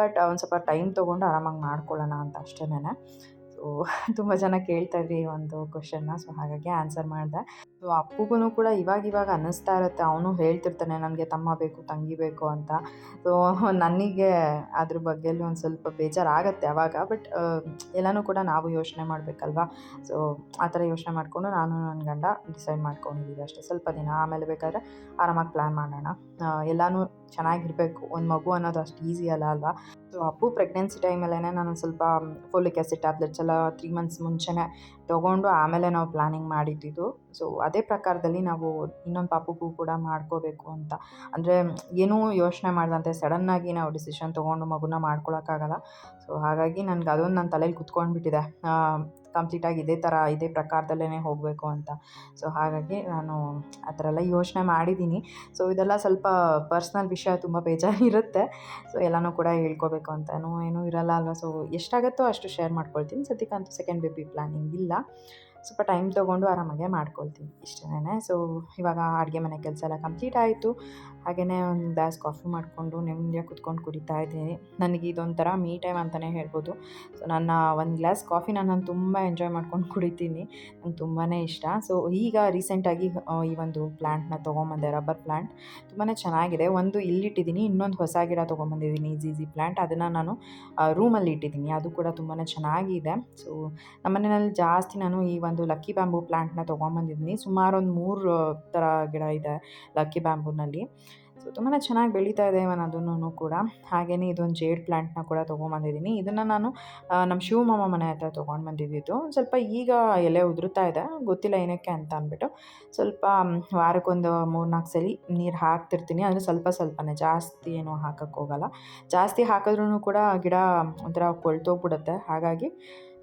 ಬಟ್ ಒಂದು ಸ್ವಲ್ಪ ಟೈಮ್ ತೊಗೊಂಡು ಆರಾಮಾಗಿ ಮಾಡ್ಕೊಳ್ಳೋಣ ಅಂತ ಅಷ್ಟೇನೆ ಸೊ ತುಂಬ ಜನ ಕೇಳ್ತಾ ಈ ಒಂದು ಕ್ವಶನ್ನ ಸೊ ಹಾಗಾಗಿ ಆನ್ಸರ್ ಮಾಡಿದೆ. ಸೊ ಅಪ್ಪುಗೂ ಕೂಡ ಇವಾಗ ಇವಾಗ ಅನ್ನಿಸ್ತಾ ಇರುತ್ತೆ. ಅವನು ಹೇಳ್ತಿರ್ತಾನೆ, ನನಗೆ ತಮ್ಮ ಬೇಕು, ತಂಗಿ ಬೇಕು ಅಂತ. ಸೊ ನನಗೆ ಅದ್ರ ಬಗ್ಗೆಲ್ಲೂ ಒಂದು ಸ್ವಲ್ಪ ಬೇಜಾರಾಗತ್ತೆ ಅವಾಗ. ಬಟ್ ಎಲ್ಲನೂ ಕೂಡ ನಾವು ಯೋಚನೆ ಮಾಡಬೇಕಲ್ವಾ? ಸೊ ಆ ಥರ ಯೋಚನೆ ಮಾಡಿಕೊಂಡು ನಾನು ನನ್ನ ಗಂಡ ಡಿಸೈಡ್ ಮಾಡ್ಕೊಂಡಿದ್ದೀವಿ ಅಷ್ಟೇ. ಸ್ವಲ್ಪ ದಿನ ಆಮೇಲೆ ಬೇಕಾದ್ರೆ ಆರಾಮಾಗಿ ಪ್ಲ್ಯಾನ್ ಮಾಡೋಣ. ಎಲ್ಲನೂ ಚೆನ್ನಾಗಿರಬೇಕು. ಒಂದು ಮಗು ಅನ್ನೋದು ಅಷ್ಟು ಈಸಿ ಅಲ್ಲ ಅಲ್ವಾ? ಸೊ ಅಪ್ಪು ಪ್ರೆಗ್ನೆನ್ಸಿ ಟೈಮಲ್ಲೇ ನಾನು ಸ್ವಲ್ಪ ಫೋಲಿಕ್ ಆ್ಯಸಿಡ್ ಟ್ಯಾಬ್ಲೆಟ್ಸ್ ಎಲ್ಲ ತ್ರೀ ಮಂತ್ಸ್ ಮುಂಚೆನೇ ತೊಗೊಂಡು ಆಮೇಲೆ ನಾವು ಪ್ಲ್ಯಾನಿಂಗ್ ಮಾಡಿದ್ದಿದ್ದು ಸೊ ಅದೇ ಪ್ರಕಾರದಲ್ಲಿ ನಾವು ಇನ್ನೊಂದು ಪಾಪುಗೂ ಕೂಡ ಮಾಡ್ಕೋಬೇಕು ಅಂತ. ಅಂದರೆ, ಏನೂ ಯೋಚನೆ ಮಾಡ್ದಂತೆ ಸಡನ್ನಾಗಿ ನಾವು ಡಿಸಿಷನ್ ತೊಗೊಂಡು ಮಗುನ ಮಾಡ್ಕೊಳಕ್ಕಾಗಲ್ಲ. ಸೊ ಹಾಗಾಗಿ ನನಗೆ ಅದೊಂದು ನನ್ನ ತಲೇಲಿ ಕುತ್ಕೊಂಡ್ಬಿಟ್ಟಿದೆ. ಕಂಪ್ಲೀಟಾಗಿ ಇದೇ ಥರ, ಇದೇ ಪ್ರಕಾರದಲ್ಲೇ ಹೋಗಬೇಕು ಅಂತ. ಸೊ ಹಾಗಾಗಿ ನಾನು ಆ ಥರ ಎಲ್ಲ ಯೋಚನೆ ಮಾಡಿದ್ದೀನಿ. ಸೊ ಇದೆಲ್ಲ ಸ್ವಲ್ಪ ಪರ್ಸ್ನಲ್ ವಿಷಯ, ತುಂಬ ಬೇಜಾರಿರುತ್ತೆ. ಸೊ ಎಲ್ಲನೂ ಕೂಡ ಹೇಳ್ಕೋಬೇಕು ಅಂತಲೂ ಏನೂ ಇರಲ್ಲ ಅಲ್ವಾ? ಸೊ ಎಷ್ಟಾಗುತ್ತೋ ಅಷ್ಟು ಶೇರ್ ಮಾಡ್ಕೊಳ್ತೀನಿ. ಸದ್ಯಕ್ಕಂತೂ ಸೆಕೆಂಡ್ ಬೇಬಿ ಪ್ಲ್ಯಾನಿಂಗ್ ಇಲ್ಲ. ಸ್ವಲ್ಪ ಟೈಮ್ ತೊಗೊಂಡು ಆರಾಮಾಗೆ ಮಾಡ್ಕೊಳ್ತೀನಿ ಇಷ್ಟೇ ಸೊ ಇವಾಗ ಅಡುಗೆ ಮನೆ ಕೆಲಸ ಎಲ್ಲ ಕಂಪ್ಲೀಟ್ ಆಯಿತು. ಹಾಗೆಯೇ ಒಂದು ಗ್ಲಾಸ್ ಕಾಫಿ ಮಾಡಿಕೊಂಡು ನೆಮ್ಮದಿಯಾಗಿ ಕುತ್ಕೊಂಡು ಕುಡಿತಾ ಇದ್ದೀನಿ. ನನಗೆ ಇದೊಂಥರ ಮೀ ಟೈಮ್ ಅಂತಲೇ ಹೇಳ್ಬೋದು. ಸೊ ನನ್ನ ಒಂದು ಗ್ಲಾಸ್ ಕಾಫಿನ ನಾನು ತುಂಬ ಎಂಜಾಯ್ ಮಾಡ್ಕೊಂಡು ಕುಡಿತೀನಿ. ನಂಗೆ ತುಂಬಾ ಇಷ್ಟ. ಸೊ ಈಗ ರೀಸೆಂಟಾಗಿ ಈ ಒಂದು ಪ್ಲ್ಯಾಂಟ್ನ ತೊಗೊಂಬಂದೆ ರಬ್ಬರ್ ಪ್ಲ್ಯಾಂಟ್ ತುಂಬಾ ಚೆನ್ನಾಗಿದೆ. ಒಂದು ಇಲ್ಲಿಟ್ಟಿದ್ದೀನಿ, ಇನ್ನೊಂದು ಹೊಸ ಗಿಡ ತೊಗೊಂಬಂದಿದ್ದೀನಿ ಜೀಸಿ ಪ್ಲ್ಯಾಂಟ್ ಅದನ್ನು ನಾನು ರೂಮಲ್ಲಿ ಇಟ್ಟಿದ್ದೀನಿ. ಅದು ಕೂಡ ತುಂಬಾ ಚೆನ್ನಾಗಿದೆ. ಸೊ ನಮ್ಮ ಮನೆಯಲ್ಲಿ ಜಾಸ್ತಿ ನಾನು ಈ ಲಕ್ಕಿ ಬ್ಯಾಂಬೂ ಪ್ಲ್ಯಾಂಟ್ನ ತೊಗೊಂಬಂದಿದ್ದೀನಿ. ಸುಮಾರು ಒಂದು ಮೂರು ಥರ ಗಿಡ ಇದೆ ಲಕ್ಕಿ ಬ್ಯಾಂಬೂನಲ್ಲಿ. ಸೊ ತುಂಬಾ ಚೆನ್ನಾಗಿ ಬೆಳೀತಾ ಇದೆ ಇವನ್ ಅದನ್ನು ಕೂಡ. ಹಾಗೆಯೇ ಇದೊಂದು ಜೇಡ್ ಪ್ಲ್ಯಾಂಟ್ನ ಕೂಡ ತೊಗೊಂಬಂದಿದ್ದೀನಿ. ಇದನ್ನು ನಾನು ನಮ್ಮ ಶಿವಮೊಮ್ಮ ಮನೆ ಹತ್ರ ತೊಗೊಂಡು ಬಂದಿದ್ದಿದ್ದು ಸ್ವಲ್ಪ ಈಗ ಎಲೆ ಉದುರುತ್ತಾ ಇದೆ. ಗೊತ್ತಿಲ್ಲ ಏನಕ್ಕೆ ಅಂತ ಅಂದ್ಬಿಟ್ಟು. ಸ್ವಲ್ಪ ವಾರಕ್ಕೊಂದು ಮೂರು ನಾಲ್ಕು ಸಲ ನೀರು ಹಾಕ್ತಿರ್ತೀನಿ. ಅಂದರೆ ಸ್ವಲ್ಪ ಸ್ವಲ್ಪನೇ. ಜಾಸ್ತಿ ಏನು ಹಾಕೋಕ್ಕೋಗಲ್ಲ ಜಾಸ್ತಿ ಹಾಕಿದ್ರೂ ಕೂಡ ಗಿಡ ಒಂಥರ ಕೊಳ್ತೋಗ್ಬಿಡುತ್ತೆ. ಹಾಗಾಗಿ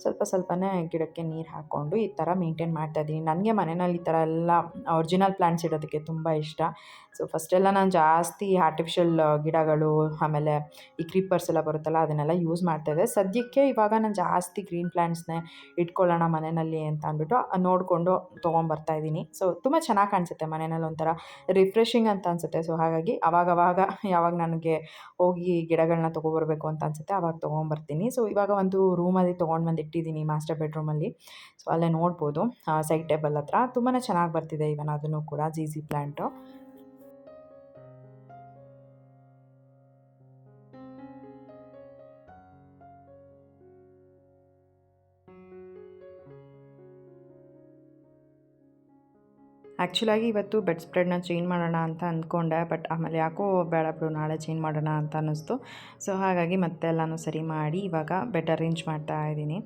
ಸ್ವಲ್ಪ ಸ್ವಲ್ಪನೇ ಗಿಡಕ್ಕೆ ನೀರು ಹಾಕ್ಕೊಂಡು ಈ ಥರ ಮೇಂಟೈನ್ ಮಾಡ್ತಾಯಿದ್ದೀನಿ ನನಗೆ ಮನೆಯಲ್ಲಿ ಈ ಥರ ಎಲ್ಲ ಒರಿಜಿನಲ್ ಪ್ಲ್ಯಾಂಟ್ಸ್ ಇಡೋದಕ್ಕೆ ತುಂಬ ಇಷ್ಟ. ಸೊ ಫಸ್ಟೆಲ್ಲ ನಾನು ಜಾಸ್ತಿ ಆರ್ಟಿಫಿಷಿಯಲ್ ಗಿಡಗಳು, ಆಮೇಲೆ ಈ ಕ್ರೀಪರ್ಸ್ ಎಲ್ಲ ಬರುತ್ತಲ್ಲ, ಅದನ್ನೆಲ್ಲ ಯೂಸ್ ಮಾಡ್ತಾಯಿದ್ದೆ ಸದ್ಯಕ್ಕೆ ಇವಾಗ ನಾನು ಜಾಸ್ತಿ ಗ್ರೀನ್ ಪ್ಲ್ಯಾಂಟ್ಸ್ನೇ ಇಟ್ಕೊಳ್ಳೋಣ ಮನೆಯಲ್ಲಿ ಅಂತ ಅಂದ್ಬಿಟ್ಟು ನೋಡಿಕೊಂಡು ತೊಗೊಂಬರ್ತಾ ಇದ್ದೀನಿ. ಸೊ ತುಂಬ ಚೆನ್ನಾಗಿ ಕಾಣಿಸುತ್ತೆ ಮನೆಯಲ್ಲಿ ಒಂಥರ ರಿಫ್ರೆಶಿಂಗ್ ಅಂತ ಅನಿಸುತ್ತೆ. ಸೊ ಹಾಗಾಗಿ ಅವಾಗವಾಗ ಯಾವಾಗ ನನಗೆ ಹೋಗಿ ಗಿಡಗಳನ್ನ ತೊಗೊಬರ್ಬೇಕು ಅಂತ ಅನಿಸುತ್ತೆ, ಅವಾಗ ತೊಗೊಂಬರ್ತೀನಿ. ಸೊ ಇವಾಗ ಒಂದು ರೂಮಲ್ಲಿ ತೊಗೊಂಡು ಬಂದು ಇಟ್ಟಿದ್ದೀನಿ ಮಾಸ್ಟರ್ ಬೆಡ್ರೂಮಲ್ಲಿ ಸೊ ಅಲ್ಲೇ ನೋಡ್ಬೋದು ಸೈಡ್ ಟೇಬಲ್ ಹತ್ರ. ತುಂಬಾ ಚೆನ್ನಾಗಿ ಬರ್ತಿದೆ ಇವನ್, ಅದನ್ನು ಕೂಡ ಜೀಸಿ ಪ್ಲ್ಯಾಂಟು ಆ್ಯಕ್ಚುಲಾಗಿ ಇವತ್ತು ಬೆಡ್ ಸ್ಪ್ರೆಡ್ನ ಚೇಂಜ್ ಮಾಡೋಣ ಅಂತ ಅಂದ್ಕೊಂಡೆ ಬಟ್ ಆಮೇಲೆ ಯಾಕೋ ಬೇಡ ಬಿಡು ನಾಳೆ ಚೇಂಜ್ ಮಾಡೋಣ ಅಂತ ಅನ್ನಿಸ್ತು. ಸೊ ಹಾಗಾಗಿ ಮತ್ತೆ ಎಲ್ಲನೂ ಸರಿ ಮಾಡಿ ಇವಾಗ ಬೆಡ್ ಅರೇಂಜ್ ಮಾಡ್ತಾ ಇದ್ದೀನಿ.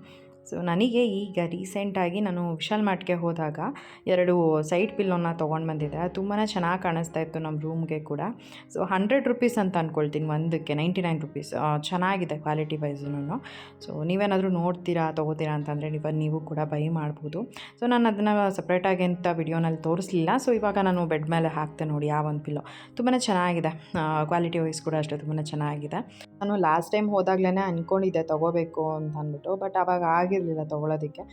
ಸೊ ನನಗೆ ಈಗ ರೀಸೆಂಟಾಗಿ ನಾನು ವಿಶಾಲ್ ಮಾರ್ಟ್ಗೆ ಹೋದಾಗ ಎರಡು ಸೈಡ್ ಪಿಲ್ಲೋನ ತೊಗೊಂಡು ಬಂದಿದ್ದೆ ತುಂಬಾ ಚೆನ್ನಾಗಿ ಕಾಣಿಸ್ತಾ ಇತ್ತು ನಮ್ಮ ರೂಮ್ಗೆ ಕೂಡ. ಸೊ ಹಂಡ್ರೆಡ್ ರುಪೀಸ್ ಅಂತ ಅಂದ್ಕೊಳ್ತೀನಿ ಒಂದಕ್ಕೆ ನೈಂಟಿ ನೈನ್ ರುಪೀಸ್ ಚೆನ್ನಾಗಿದೆ ಕ್ವಾಲಿಟಿ ವೈಸ್ನೂ ಸೊ ನೀವೇನಾದರೂ ನೋಡ್ತೀರಾ, ತೊಗೋತೀರಾ ಅಂತಂದರೆ ನೀವು ನೀವು ಕೂಡ ಬೈ ಮಾಡ್ಬೋದು. ಸೊ ನಾನು ಅದನ್ನು ಸಪ್ರೇಟಾಗಿ ಅಂತ ವಿಡಿಯೋನಲ್ಲಿ ತೋರಿಸಲಿಲ್ಲ. ಸೊ ಇವಾಗ ನಾನು ಬೆಡ್ ಮೇಲೆ ಹಾಕ್ತೆ ನೋಡಿ ಆ ಒಂದು ಪಿಲ್ಲೋ ತುಂಬಾ ಚೆನ್ನಾಗಿದೆ ಕ್ವಾಲಿಟಿ ವೈಸ್ ಕೂಡ ಅಷ್ಟೇ ತುಂಬಾ ಚೆನ್ನಾಗಿದೆ. ನಾನು ಲಾಸ್ಟ್ ಟೈಮ್ ಹೋದಾಗಲೇ ಅಂದ್ಕೊಂಡಿದ್ದೆ ತೊಗೋಬೇಕು ಅಂತ ಅಂದ್ಬಿಟ್ಟು ಬಟ್ ಅವಾಗ ಆಗಿರಲಿಲ್ಲ ತೊಗೊಳೋದಕ್ಕೆ.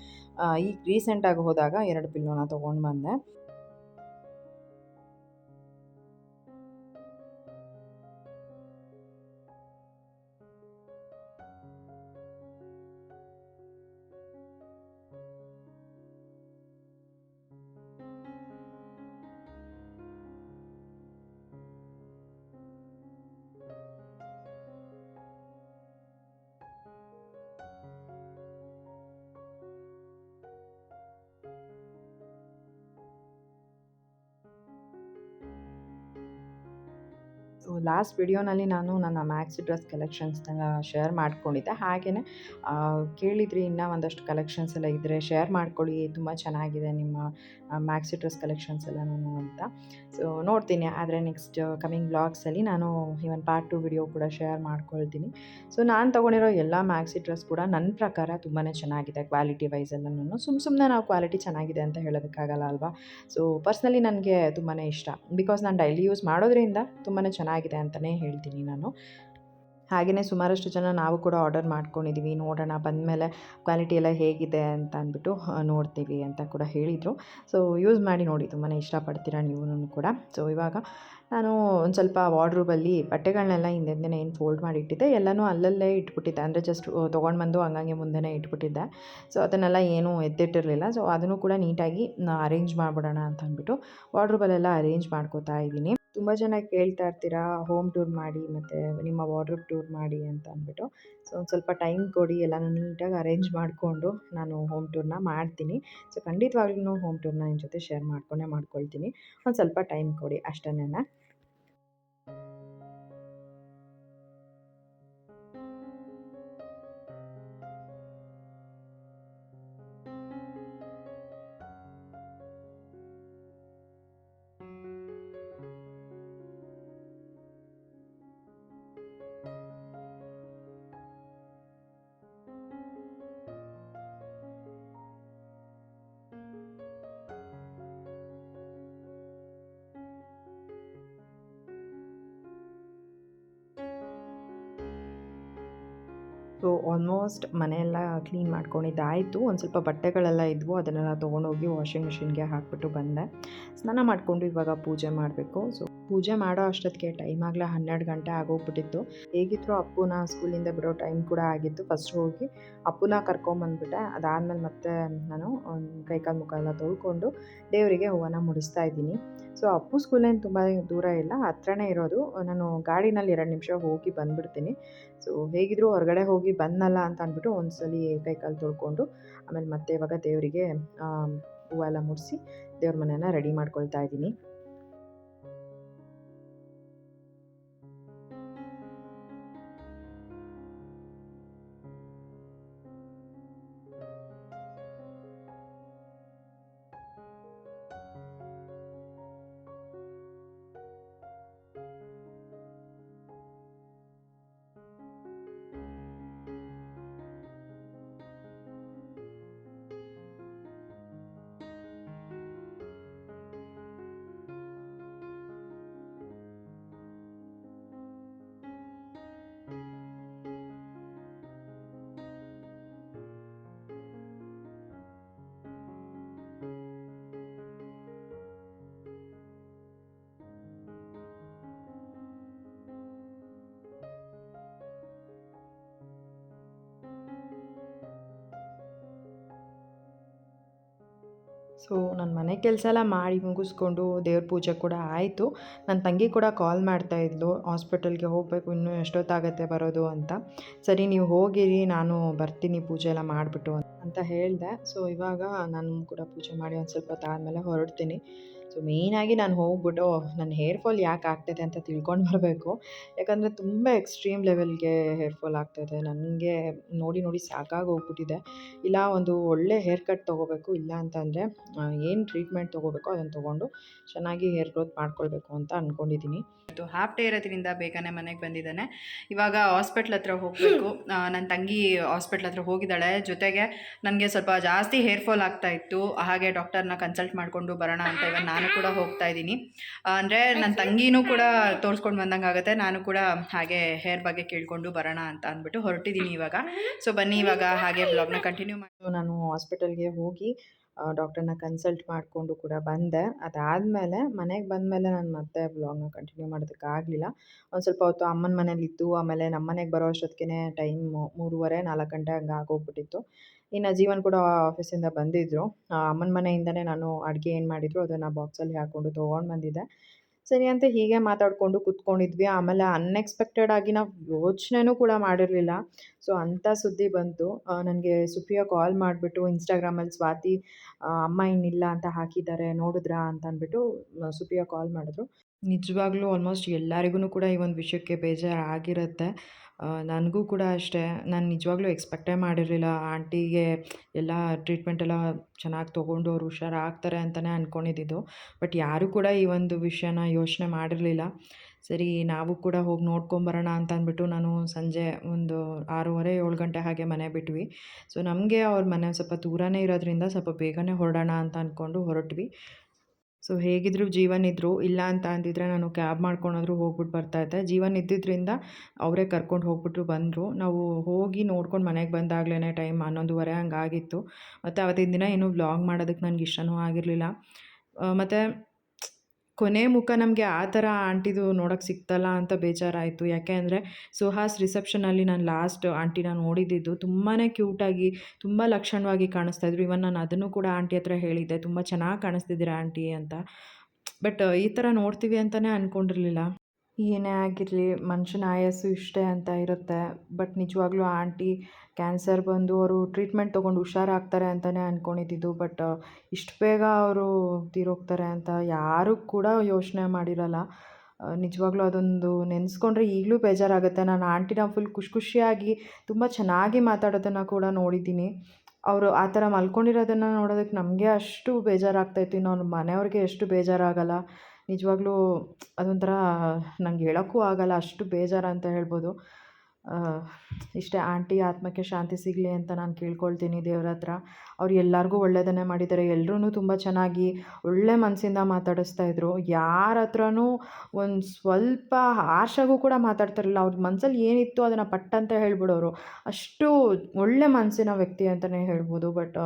ಈಗ ರೀಸೆಂಟಾಗಿ ಹೋದಾಗ ಎರಡು ಪಿಲ್ಲೋನ ತೊಗೊಂಡು ಬಂದೆ. ಲಾಸ್ಟ್ ವಿಡಿಯೋನಲ್ಲಿ ನಾನು ನನ್ನ ಮ್ಯಾಕ್ಸಿ ಡ್ರೆಸ್ ಕಲೆಕ್ಷನ್ಸ್ನೆಲ್ಲ ಶೇರ್ ಮಾಡ್ಕೊಂಡಿದ್ದೆ. ಹಾಗೆಯೇ ಕೇಳಿದ್ರಿ ಇನ್ನೂ ಒಂದಷ್ಟು ಕಲೆಕ್ಷನ್ಸ್ ಎಲ್ಲ ಇದ್ದರೆ ಶೇರ್ ಮಾಡ್ಕೊಳ್ಳಿ. ತುಂಬ ಚೆನ್ನಾಗಿದೆ ನಿಮ್ಮ ಮ್ಯಾಕ್ಸಿ ಡ್ರೆಸ್ ಕಲೆಕ್ಷನ್ಸ್ ಎಲ್ಲನೂ ಅಂತ. ಸೊ ನೋಡ್ತೀನಿ. ಆದರೆ ನೆಕ್ಸ್ಟ್ ಕಮಿಂಗ್ ಬ್ಲಾಗ್ಸಲ್ಲಿ ನಾನು ಇವನ್ ಪಾರ್ಟ್ ಟು ವಿಡಿಯೋ ಕೂಡ ಶೇರ್ ಮಾಡ್ಕೊಳ್ತೀನಿ. ಸೊ ನಾನು ತೊಗೊಂಡಿರೋ ಎಲ್ಲ ಮ್ಯಾಕ್ಸಿ ಡ್ರೆಸ್ ಕೂಡ ನನ್ನ ಪ್ರಕಾರ ತುಂಬಾ ಚೆನ್ನಾಗಿದೆ ಕ್ವಾಲಿಟಿ ವೈಸ್ ಎಲ್ಲನೂ ಸುಮ್ಮ ಸುಮ್ಮನೆ ನಾವು ಕ್ವಾಲಿಟಿ ಚೆನ್ನಾಗಿದೆ ಅಂತ ಹೇಳೋದಕ್ಕಾಗಲ್ಲ ಅಲ್ವಾ? ಸೊ ಪರ್ಸ್ನಲಿ ನನಗೆ ತುಂಬಾ ಇಷ್ಟ. ಬಿಕಾಸ್ ನಾನು ಡೈಲಿ ಯೂಸ್ ಮಾಡೋದ್ರಿಂದ ತುಂಬಾ ಚೆನ್ನಾಗಿದೆ. ಅಂತಲೇ ಹೇಳ್ತೀನಿ ನಾನು. ಹಾಗೆಯೇ ಸುಮಾರಷ್ಟು ಜನ ನಾವು ಕೂಡ ಆರ್ಡರ್ ಮಾಡ್ಕೊಂಡಿದ್ದೀವಿ ನೋಡೋಣ ಬಂದಮೇಲೆ ಕ್ವಾಲಿಟಿ ಎಲ್ಲ ಹೇಗಿದೆ ಅಂತ ಅಂದ್ಬಿಟ್ಟು ನೋಡ್ತೀವಿ ಅಂತ ಕೂಡ ಹೇಳಿದರು. ಸೊ ಯೂಸ್ ಮಾಡಿ ನೋಡಿ. ತುಂಬಾ ಇಷ್ಟಪಡ್ತೀರಾ ನೀವು ಕೂಡ. ಸೊ ಇವಾಗ ನಾನು ಒಂದು ಸ್ವಲ್ಪ ವಾರ್ಡ್ರೂಬಲ್ಲಿ ಬಟ್ಟೆಗಳನ್ನೆಲ್ಲ ಹಿಂದೆಂದೇ ಏನು ಫೋಲ್ಡ್ ಮಾಡಿ ಇಟ್ಟಿದ್ದೆ ಎಲ್ಲನೂ ಅಲ್ಲಲ್ಲೇ ಇಟ್ಬಿಟ್ಟಿದ್ದೆ. ಅಂದರೆ ಜಸ್ಟ್ ತೊಗೊಂಡು ಬಂದು ಹಂಗಂಗೆ ಮುಂದೆನೇ ಇಟ್ಬಿಟ್ಟಿದ್ದೆ. ಸೊ ಅದನ್ನೆಲ್ಲ ಏನೂ ಎದ್ದಿಟ್ಟಿರಲಿಲ್ಲ ಸೊ ಅದನ್ನು ಕೂಡ ನೀಟಾಗಿ ಅರೇಂಜ್ ಮಾಡಿಬಿಡೋಣ ಅಂತ ಅಂದ್ಬಿಟ್ಟು ವಾರ್ಡ್ರೂಬಲ್ಲೆಲ್ಲ ಅರೇಂಜ್ ಮಾಡ್ಕೋತಾ ಇದ್ದೀನಿ. ತುಂಬ ಜನ ಕೇಳ್ತಾ ಇರ್ತೀರಾ ಹೋಮ್ ಟೂರ್ ಮಾಡಿ, ಮತ್ತು ನಿಮ್ಮ ವಾರ್ಡ್ರೋಬ್ ಟೂರ್ ಮಾಡಿ ಅಂತ ಅಂದ್ಬಿಟ್ಟು. ಸೊ ಒಂದು ಸ್ವಲ್ಪ ಟೈಮ್ ಕೊಡಿ, ಎಲ್ಲನೂ ನೀಟಾಗಿ ಅರೇಂಜ್ ಮಾಡಿಕೊಂಡು ನಾನು ಹೋಮ್ ಟೂರ್ನ ಮಾಡ್ತೀನಿ. ಸೊ ಖಂಡಿತವಾಗ್ಲೂ ಹೋಮ್ ಟೂರ್ನ ನಿಮ್ಮ ಜೊತೆ ಶೇರ್ ಮಾಡ್ಕೊಂಡೇ ಮಾಡ್ಕೊಳ್ತೀನಿ. ಒಂದು ಸ್ವಲ್ಪ ಟೈಮ್ ಕೊಡಿ ಅಷ್ಟೇನೆ ಸೊ ಆಲ್ಮೋಸ್ಟ್ ಮನೆಯೆಲ್ಲ ಕ್ಲೀನ್ ಮಾಡ್ಕೊಂಡಿದ್ದಾಯಿತು. ಒಂದು ಸ್ವಲ್ಪ ಬಟ್ಟೆಗಳೆಲ್ಲ ಇದ್ವು, ಅದನ್ನೆಲ್ಲ ತೊಗೊಂಡೋಗಿ ವಾಷಿಂಗ್ ಮಿಷಿನ್ಗೆ ಹಾಕಿಬಿಟ್ಟು ಬಂದೆ. ಸ್ನಾನ ಮಾಡಿಕೊಂಡು ಇವಾಗ ಪೂಜೆ ಮಾಡಬೇಕು. ಸೊ ಪೂಜೆ ಮಾಡೋ ಅಷ್ಟೊತ್ತಿಗೆ ಟೈಮ್ ಆಗಲೇ ಹನ್ನೆರಡು ಗಂಟೆ ಆಗೋಗ್ಬಿಟ್ಟಿತ್ತು. ಹೇಗಿದ್ರು ಅಪ್ಪುನ ಸ್ಕೂಲಿಂದ ಬಿಡೋ ಟೈಮ್ ಕೂಡ ಆಗಿತ್ತು. ಫಸ್ಟ್ ಹೋಗಿ ಅಪ್ಪುನ ಕರ್ಕೊಂಬಂದ್ಬಿಟ್ಟೆ. ಅದಾದಮೇಲೆ ಮತ್ತೆ ನಾನು ಕೈಕಾಲು ಮುಖ ಎಲ್ಲ ತೊಳ್ಕೊಂಡು ದೇವರಿಗೆ ಹೂವನ್ನ ಮುಡಿಸ್ತಾ ಇದ್ದೀನಿ. ಸೊ ಅಪ್ಪು ಸ್ಕೂಲೇನು ತುಂಬ ದೂರ ಇಲ್ಲ. ಹತ್ರನೇ ಇರೋದು. ನಾನು ಗಾಡಿನಲ್ಲಿ ಎರಡು ನಿಮಿಷ ಹೋಗಿ ಬಂದ್ಬಿಡ್ತೀನಿ. ಸೊ ಹೇಗಿದ್ರು ಹೊರಗಡೆ ಹೋಗಿ ಬಂದಲ್ಲ ಅಂತ ಅಂದ್ಬಿಟ್ಟು ಒಂದ್ಸಲಿ ಕೈಕಾಲು ತೊಳ್ಕೊಂಡು ಆಮೇಲೆ ಮತ್ತೆ ಇವಾಗ ದೇವರಿಗೆ ಹೂವೆಲ್ಲ ಮುಡಿಸಿ ದೇವ್ರ ಮನೆಯನ್ನು ರೆಡಿ ಮಾಡ್ಕೊಳ್ತಾ ಇದ್ದೀನಿ. ಸೊ ನನ್ನ ಮನೆ ಕೆಲಸ ಎಲ್ಲ ಮಾಡಿ ಮುಗಿಸ್ಕೊಂಡು ದೇವ್ರ ಪೂಜೆ ಕೂಡ ಆಯಿತು. ನನ್ನ ತಂಗಿ ಕೂಡ ಕಾಲ್ ಮಾಡ್ತಾಯಿದ್ಲು ಹಾಸ್ಪಿಟಲ್ಗೆ ಹೋಗಬೇಕು, ಇನ್ನೂ ಎಷ್ಟೊತ್ತಾಗತ್ತೆ ಬರೋದು ಅಂತ. ಸರಿ, ನೀವು ಹೋಗಿರಿ, ನಾನು ಬರ್ತೀನಿ ಪೂಜೆ ಎಲ್ಲ ಮಾಡಿಬಿಟ್ಟು ಅಂತ ಹೇಳಿದೆ. ಸೊ ಇವಾಗ ನಾನು ಕೂಡ ಪೂಜೆ ಮಾಡಿ ಒಂದು ಸ್ವಲ್ಪ ಹೊತ್ತಾದಮೇಲೆ ಹೊರಡ್ತೀನಿ. ಸೊ ಮೇಯ್ನಾಗಿ ನಾನು ಹೋಗ್ಬಿಟ್ಟು ನನ್ನ ಹೇರ್ ಫಾಲ್ ಯಾಕೆ ಆಗ್ತಿದೆ ಅಂತ ತಿಳ್ಕೊಂಡು ಬರಬೇಕು. ಯಾಕಂದರೆ ತುಂಬ ಎಕ್ಸ್ಟ್ರೀಮ್ ಲೆವೆಲ್ಗೆ ಹೇರ್ ಫಾಲ್ ಆಗ್ತಾಯಿದೆ ನನಗೆ ನೋಡಿ ನೋಡಿ ಸಾಕಾಗಿ ಹೋಗ್ಬಿಟ್ಟಿದೆ. ಇಲ್ಲ, ಒಂದು ಒಳ್ಳೆ ಹೇರ್ ಕಟ್ ತೊಗೋಬೇಕು, ಇಲ್ಲ ಅಂತಂದರೆ ಏನು ಟ್ರೀಟ್ಮೆಂಟ್ ತೊಗೋಬೇಕು ಅದನ್ನು ತೊಗೊಂಡು ಚೆನ್ನಾಗಿ ಹೇರ್ ಗ್ರೋತ್ ಮಾಡ್ಕೊಳ್ಬೇಕು ಅಂತ ಅಂದ್ಕೊಂಡಿದ್ದೀನಿ ಇದು ಹಾಫ್ ಡೇ ಇರೋದ್ರಿಂದ ಬೇಗನೆ ಮನೆಗೆ ಬಂದಿದ್ದಾನೆ. ಇವಾಗ ಹಾಸ್ಪಿಟ್ಲ್ ಹತ್ರ ಹೋಗಬೇಕು. ನನ್ನ ತಂಗಿ ಹಾಸ್ಪಿಟ್ಲ್ ಹತ್ರ ಹೋಗಿದ್ದಾಳೆ. ಜೊತೆಗೆ ನನಗೆ ಸ್ವಲ್ಪ ಜಾಸ್ತಿ ಹೇರ್ ಫಾಲ್ ಆಗ್ತಾ ಇತ್ತು. ಹಾಗೆ ಡಾಕ್ಟರ್ನ ಕನ್ಸಲ್ಟ್ ಮಾಡಿಕೊಂಡು ಬರೋಣ ಅಂತ ಇವಾಗ ನಾನು ಕೂಡ ಹೋಗ್ತಾ ಇದ್ದೀನಿ. ಅಂದರೆ ನನ್ನ ತಂಗಿನೂ ಕೂಡ ತೋರಿಸ್ಕೊಂಡು ಬಂದಂಗೆ ಆಗುತ್ತೆ. ನಾನು ಕೂಡ ಹಾಗೆ ಹೇರ್ ಬಗ್ಗೆ ಕೇಳಿಕೊಂಡು ಬರೋಣ ಅಂತ ಅಂದ್ಬಿಟ್ಟು ಹೊರಟಿದ್ದೀನಿ ಇವಾಗ. ಸೊ ಬನ್ನಿ ಇವಾಗ ಹಾಗೆ ಬ್ಲಾಗ್ನ ಕಂಟಿನ್ಯೂ ಮಾಡಿ ನಾನು ಹಾಸ್ಪಿಟಲ್ಗೆ ಹೋಗಿ ಡಾಕ್ಟರ್ನ ಕನ್ಸಲ್ಟ್ ಮಾಡಿಕೊಂಡು ಕೂಡ ಬಂದೆ. ಅದಾದಮೇಲೆ ಮನೆಗೆ ಬಂದಮೇಲೆ ನಾನು ಮತ್ತೆ ಬ್ಲಾಗ್ನ ಕಂಟಿನ್ಯೂ ಮಾಡೋದಕ್ಕಾಗಲಿಲ್ಲ ಒಂದು ಸ್ವಲ್ಪ ಹೊತ್ತು ಅಮ್ಮನ ಮನೇಲಿದ್ದು ಆಮೇಲೆ ನಮ್ಮ ಮನೆಗೆ ಬರೋ ಅಷ್ಟೊತ್ತಿಗೆ ಟೈಮ್ ಮೂರುವರೆ ನಾಲ್ಕು ಗಂಟೆ ಹಂಗೆ ಆಗೋಗ್ಬಿಟ್ಟಿತ್ತು. ಇನ್ನು ಜೀವನ್ ಕೂಡ ಆಫೀಸಿಂದ ಬಂದಿದ್ದರು ಅಮ್ಮನ ಮನೆಯಿಂದನೇ ನಾನು ಅಡುಗೆ ಏನು ಮಾಡಿದ್ರು, ಅದನ್ನು ಬಾಕ್ಸಲ್ಲಿ ಹಾಕ್ಕೊಂಡು ತೊಗೊಂಡು ಬಂದಿದ್ದೆ. ಸರಿ ಅಂತ ಹೀಗೆ ಮಾತಾಡಿಕೊಂಡು ಕೂತ್ಕೊಂಡಿದ್ವಿ. ಆಮೇಲೆ ಅನ್ಎಕ್ಸ್ಪೆಕ್ಟೆಡ್ ಆಗಿ ನಾವು ಯೋಚನೆನೂ ಕೂಡ ಮಾಡಿರಲಿಲ್ಲ. ಸೊ ಅಂಥ ಸುದ್ದಿ ಬಂತು. ನನಗೆ ಸುಪ್ರಿಯಾ ಕಾಲ್ ಮಾಡಿಬಿಟ್ಟು ಇನ್ಸ್ಟಾಗ್ರಾಮಲ್ಲಿ ಸ್ವಾತಿ ಅಮ್ಮ ಇನ್ನಿಲ್ಲ ಅಂತ ಹಾಕಿದ್ದಾರೆ, ನೋಡಿದ್ರಾ ಅಂತ ಅಂದ್ಬಿಟ್ಟು ಸುಪ್ರಿಯಾ ಕಾಲ್ ಮಾಡಿದ್ರು. ನಿಜವಾಗ್ಲೂ ಆಲ್ಮೋಸ್ಟ್ ಎಲ್ಲರಿಗೂ ಕೂಡ ಈ ಒಂದು ವಿಷಯಕ್ಕೆ ಬೇಜಾರು ಆಗಿರುತ್ತೆ ನನಗೂ ಕೂಡ ಅಷ್ಟೇ. ನಾನು ನಿಜವಾಗ್ಲೂ ಎಕ್ಸ್ಪೆಕ್ಟೇ ಮಾಡಿರಲಿಲ್ಲ. ಆಂಟಿಗೆ ಎಲ್ಲ ಟ್ರೀಟ್ಮೆಂಟ್ ಎಲ್ಲ ಚೆನ್ನಾಗಿ ತೊಗೊಂಡು ಅವ್ರು ಹುಷಾರಾಗ್ತಾರೆ ಅಂತಲೇ ಅಂದ್ಕೊಂಡಿದ್ದಿದ್ದು ಬಟ್ ಯಾರೂ ಕೂಡ ಈ ಒಂದು ವಿಷಯನ ಯೋಚನೆ ಮಾಡಿರಲಿಲ್ಲ. ಸರಿ, ನಾವು ಕೂಡ ಹೋಗಿ ನೋಡ್ಕೊಂಬರೋಣ ಅಂತ ಅಂದ್ಬಿಟ್ಟು ನಾನು ಸಂಜೆ ಒಂದು ಆರೂವರೆ, ಏಳು ಗಂಟೆ ಹಾಗೆ ಮನೆ ಬಿಟ್ವಿ. ಸೊ ನಮಗೆ ಅವ್ರ ಮನೆ ಸ್ವಲ್ಪ ದೂರನೇ ಇರೋದ್ರಿಂದ ಸ್ವಲ್ಪ ಬೇಗನೆ ಹೊರಡೋಣ ಅಂತ ಅಂದ್ಕೊಂಡು ಹೊರಟ್ವಿ. ಸೊ ಹೇಗಿದ್ರು ಜೀವನ್ ಇದ್ರು, ಇಲ್ಲ ಅಂತ ಅಂದಿದ್ರೆ ನಾನು ಕ್ಯಾಬ್ ಮಾಡ್ಕೊಂಡಾದರೂ ಹೋಗ್ಬಿಟ್ಟು ಬರ್ತಾಯಿದ್ದೆ ಜೀವನ್ ಇದ್ದಿದ್ದರಿಂದ ಅವರೇ ಕರ್ಕೊಂಡು ಹೋಗ್ಬಿಟ್ರು, ಬಂದರು. ನಾವು ಹೋಗಿ ನೋಡ್ಕೊಂಡು ಮನೆಗೆ ಬಂದಾಗಲೇ ಟೈಮ್ ಹನ್ನೊಂದುವರೆ ಹಂಗಾಗಿತ್ತು. ಮತ್ತು ಅವತ್ತಿನ ದಿನ ಏನು ವ್ಲಾಗ್ ಮಾಡೋದಕ್ಕೆ ನನಗೆ ಇಷ್ಟನೂ ಆಗಿರಲಿಲ್ಲ. ಮತ್ತು ಕೊನೆ ಮುಖ ನಮಗೆ ಆ ಥರ ಆಂಟಿದು ನೋಡೋಕ್ಕೆ ಸಿಕ್ತಲ್ಲ ಅಂತ ಬೇಜಾರಾಯಿತು. ಯಾಕೆ ಅಂದರೆ ಸುಹಾಸ್ ರಿಸೆಪ್ಷನಲ್ಲಿ ನಾನು ಲಾಸ್ಟ್ ಆಂಟಿನ ನೋಡಿದ್ದಿದ್ದು ತುಂಬಾ ಕ್ಯೂಟಾಗಿ ತುಂಬ ಲಕ್ಷಣವಾಗಿ ಕಾಣಿಸ್ತಾಯಿದ್ರು. ಇವನ್ ನಾನು ಅದನ್ನು ಕೂಡ ಆಂಟಿ ಹತ್ರ ಹೇಳಿದ್ದೆ, ತುಂಬ ಚೆನ್ನಾಗಿ ಕಾಣಿಸ್ತಿದ್ದೀರಾ ಆಂಟಿ ಅಂತ. ಬಟ್ ಈ ಥರ ನೋಡ್ತೀವಿ ಅಂತಲೇ ಅಂದ್ಕೊಂಡಿರಲಿಲ್ಲ ಏನೇ ಆಗಿರಲಿ, ಮನುಷ್ಯನ ಆಯಸ್ಸು ಇಷ್ಟೇ ಅಂತ ಇರುತ್ತೆ. ಬಟ್ ನಿಜವಾಗ್ಲೂ ಆಂಟಿ ಕ್ಯಾನ್ಸರ್ ಬಂದು ಅವರು ಟ್ರೀಟ್ಮೆಂಟ್ ತೊಗೊಂಡು ಹುಷಾರಾಗ್ತಾರೆ ಅಂತಲೇ ಅಂದ್ಕೊಂಡಿದ್ದಿದ್ದು ಬಟ್, ಇಷ್ಟು ಬೇಗ ಅವರು ತೀರೋಗ್ತಾರೆ ಅಂತ ಯಾರೂ ಕೂಡ ಯೋಚನೆ ಮಾಡಿರಲ್ಲ. ನಿಜವಾಗ್ಲೂ ಅದೊಂದು ನೆನೆಸ್ಕೊಂಡ್ರೆ ಈಗಲೂ ಬೇಜಾರಾಗುತ್ತೆ. ನಾನು ಆಂಟಿನ ಫುಲ್ ಖುಷಿ ಖುಷಿಯಾಗಿ ತುಂಬ ಚೆನ್ನಾಗಿ ಮಾತಾಡೋದನ್ನು ಕೂಡ ನೋಡಿದ್ದೀನಿ. ಅವರು ಆ ಥರ ಮಲ್ಕೊಂಡಿರೋದನ್ನು ನೋಡೋದಕ್ಕೆ ನಮಗೆ ಅಷ್ಟು ಬೇಜಾರಾಗ್ತಾಯಿತ್ತು ಇನ್ನು ಅವ್ರ ಮನೆಯವ್ರಿಗೆ ಎಷ್ಟು ಬೇಜಾರಾಗಲ್ಲ. ನಿಜವಾಗ್ಲೂ ಅದೊಂಥರ ನಂಗೆ ಹೇಳೋಕ್ಕೂ ಆಗಲ್ಲ, ಅಷ್ಟು ಬೇಜಾರು ಅಂತ ಹೇಳ್ಬೋದು. ಇಷ್ಟೇ ಆಂಟಿ ಆತ್ಮಕ್ಕೆ ಶಾಂತಿ ಸಿಗಲಿ ಅಂತ ನಾನು ಕೇಳ್ಕೊಳ್ತೀನಿ ದೇವ್ರ ಹತ್ರ. ಅವ್ರು ಎಲ್ಲರಿಗೂ ಒಳ್ಳೆಯದನ್ನೇ ಮಾಡಿದ್ದಾರೆ ಎಲ್ರೂ ತುಂಬ ಚೆನ್ನಾಗಿ ಒಳ್ಳೆ ಮನಸ್ಸಿಂದ ಮಾತಾಡಿಸ್ತಾ ಇದ್ರು. ಯಾರ ಹತ್ರನೂ ಒಂದು ಸ್ವಲ್ಪ ಹಾರ್ಷಾಗೂ ಕೂಡ ಮಾತಾಡ್ತಾರಲ್ಲ ಅವ್ರ ಮನಸ್ಸಲ್ಲಿ ಏನಿತ್ತು ಅದನ್ನು ಪಟ್ಟಂತ ಹೇಳ್ಬಿಡೋರು. ಅಷ್ಟು ಒಳ್ಳೆ ಮನಸ್ಸಿನ ವ್ಯಕ್ತಿ ಅಂತಲೇ ಹೇಳ್ಬೋದು. ಬಟ್,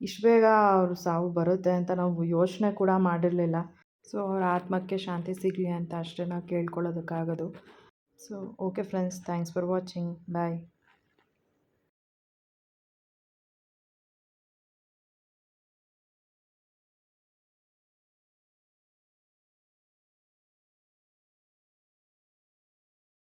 ಇಷ್ಟು ಬೇಗ ಅವ್ರ ಸಾವು ಬರುತ್ತೆ ಅಂತ ನಾವು ಯೋಚನೆ ಕೂಡ ಮಾಡಿರಲಿಲ್ಲ. ಸೊ ಅವ್ರ ಆತ್ಮಕ್ಕೆ ಶಾಂತಿ ಸಿಗಲಿ ಅಂತ ಅಷ್ಟೇ ನಾವು ಕೇಳ್ಕೊಳ್ಳೋದಕ್ಕಾಗೋದು. So okay friends thanks for watching bye